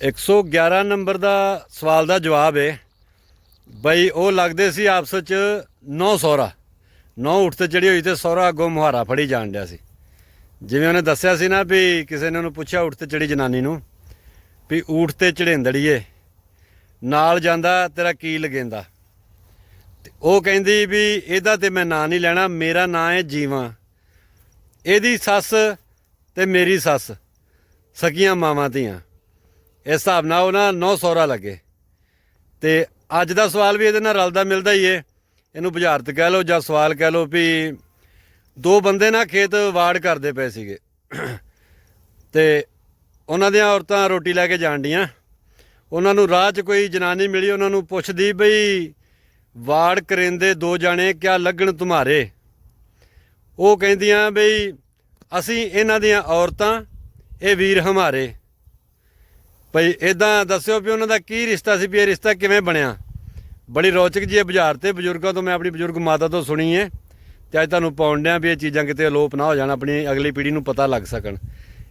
111 number ਦਾ ਸਵਾਲ ਦਾ ਜਵਾਬ ਹੈ ਬਈ, ਉਹ ਲੱਗਦੇ ਸੀ ਆਪਸ ਚ ਨੌ ਸੋਹਰਾ। ਨੌ ਉੱਠ ਤੇ ਚੜੀ ਹੋਈ ਤੇ ਸੋਹਰਾ ਅੱਗੋਂ ਮੁਹਾਰਾ ਫੜੀ ਜਾਣ ਡਿਆ ਸੀ। ਜਿਵੇਂ ਉਹਨੇ ਦੱਸਿਆ ਸੀ ਨਾ ਵੀ ਕਿਸੇ ਨੇ ਉਹਨੂੰ ਪੁੱਛਿਆ ਉੱਠ ਤੇ ਚੜੀ ਜਨਾਨੀ ਨੂੰ ਵੀ ਊਠ ਤੇ ਚੜੇਂਦੜੀਏ ਨਾਲ ਜਾਂਦਾ, ਤੇਰਾ ਕੀ ਲਗੇਂਦਾ? ਤੇ ਉਹ ਕਹਿੰਦੀ ਵੀ ਇਹਦਾ ਤੇ ਮੈਂ ਨਾਂ ਨਹੀਂ ਲੈਣਾ, ਮੇਰਾ ਨਾਂ ਹੈ ਜੀਵਾਂ। ਇਹਦੀ ਸੱਸ ਤੇ ਮੇਰੀ ਸੱਸ, ਸਕੀਆਂ ਮਾਵਾਂ ਧੀਆਂ। ਇਸ ਹਿਸਾਬ ਨਾਲ ਉਹ ਨਾ ਨੌ ਸੌਰਾ ਲੱਗੇ। ਤੇ ਅੱਜ ਦਾ ਸਵਾਲ ਵੀ ਇਹਦੇ ਨਾਲ ਰਲਦਾ ਮਿਲਦਾ ਹੀ ਏ। ਇਹਨੂੰ ਬੁਝਾਰਤ ਕਹਿ ਲਓ ਜਾਂ ਸਵਾਲ ਕਹਿ ਲਓ ਵੀ ਦੋ ਬੰਦੇ ਨਾ ਖੇਤ ਵਾੜ ਕਰਦੇ ਪਏ ਸੀਗੇ। ਤੇ ਉਹਨਾਂ ਦੀਆਂ ਔਰਤਾਂ ਰੋਟੀ ਲੈ ਕੇ ਜਾਣ ਡੀਆਂ। ਉਹਨਾਂ ਨੂੰ ਰਾਹ 'ਚ ਕੋਈ ਜਨਾਨੀ ਮਿਲੀ, ਉਹਨਾਂ ਨੂੰ ਪੁੱਛਦੀ ਬਈ, ਵਾੜ ਕਰਿੰਦੇ ਦੋ ਜਾਣੇ, ਕਿਆ ਲੱਗਣ ਤੁਮਾਰੇ ਉਹ ਕਹਿੰਦੀਆਂ ਬਈ, ਅਸੀਂ ਇਹਨਾਂ ਦੀਆਂ ਔਰਤਾਂ, ਇਹ ਵੀਰ ਹਮਾਰੇ। ਭਈ ਇਦਾਂ ਦੱਸਿਓ ਵੀ ਉਹਨਾਂ ਦਾ ਕੀ ਰਿਸ਼ਤਾ ਸੀ, ਵੀ ਇਹ ਰਿਸ਼ਤਾ ਕਿਵੇਂ ਬਣਿਆ? ਬੜੀ ਰੌਚਕ ਜੀ ਇਹ ਬਾਜ਼ਾਰ ਤੇ ਬਜ਼ੁਰਗਾਂ ਤੋਂ ਮੈਂ ਆਪਣੀ ਬਜ਼ੁਰਗ ਮਾਤਾ ਤੋਂ ਸੁਣੀ ਹੈ ਤੇ ਅੱਜ ਤੁਹਾਨੂੰ ਪਾਉਣ ਡਿਆ ਵੀ ਇਹ ਚੀਜ਼ਾਂ ਕਿਤੇ ਅਲੋਪ ਨਾ ਹੋ ਜਾਣ, ਆਪਣੀ ਅਗਲੀ ਪੀੜ੍ਹੀ ਨੂੰ ਪਤਾ ਲੱਗ ਸਕਣ।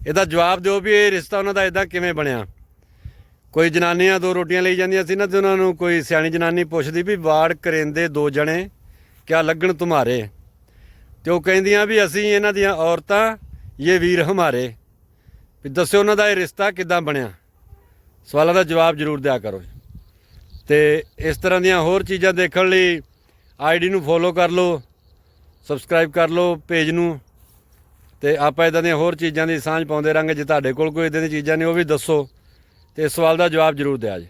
ਇਹਦਾ ਜਵਾਬ ਦਿਓ ਵੀ ਇਹ ਰਿਸ਼ਤਾ ਉਹਨਾਂ ਦਾ ਇਦਾਂ ਕਿਵੇਂ ਬਣਿਆ? ਕੋਈ ਜਨਾਨੀਆਂ ਦੋ ਰੋਟੀਆਂ ਲਈ ਜਾਂਦੀਆਂ ਸੀ ਨਾ, ਤੇ ਉਹਨਾਂ ਨੂੰ ਕੋਈ ਸਿਆਣੀ ਜਨਾਨੀ ਪੁੱਛਦੀ ਵੀ, ਵਾੜ ਕਰੇਂਦੇ ਦੋ ਜਣੇ, ਕਿਆ ਲੱਗਣ ਤੁਮਾਰੇ ਤੇ ਉਹ ਕਹਿੰਦੀਆਂ ਵੀ, ਅਸੀਂ ਇਹਨਾਂ ਦੀਆਂ ਔਰਤਾਂ ਇਹ ਵੀਰ ਹਮਾਰੇ। ਵੀ ਦੱਸਿਓ ਉਹਨਾਂ ਦਾ ਇਹ ਰਿਸ਼ਤਾ ਕਿੱਦਾਂ ਬਣਿਆ? ਸਵਾਲਾਂ ਦਾ ਜਵਾਬ ਜ਼ਰੂਰ ਦਿਆ ਕਰੋ ਤੇ ਇਸ ਤਰ੍ਹਾਂ ਦੀਆਂ ਹੋਰ ਚੀਜ਼ਾਂ ਦੇਖਣ ਲਈ ਆਈਡੀ ਨੂੰ ਫੋਲੋ ਕਰ ਲਓ ਸਬਸਕ੍ਰਾਈਬ ਕਰ ਲਓ ਪੇਜ ਨੂੰ ਤੇ ਆਪਾਂ ਇਦਾਂ ਦੀਆਂ ਹੋਰ ਚੀਜ਼ਾਂ ਦੀ ਸਾਂਝ ਪਾਉਂਦੇ ਰਾਂਗੇ ਜੇ ਤੁਹਾਡੇ ਕੋਲ ਕੋਈ ਇਦਾਂ ਦੀਆਂ ਚੀਜ਼ਾਂ ਨੇ ਉਹ ਵੀ ਦੱਸੋ ਤੇ ਇਸ ਸਵਾਲ ਦਾ ਜਵਾਬ ਜ਼ਰੂਰ ਦਿਆ ਜੀ।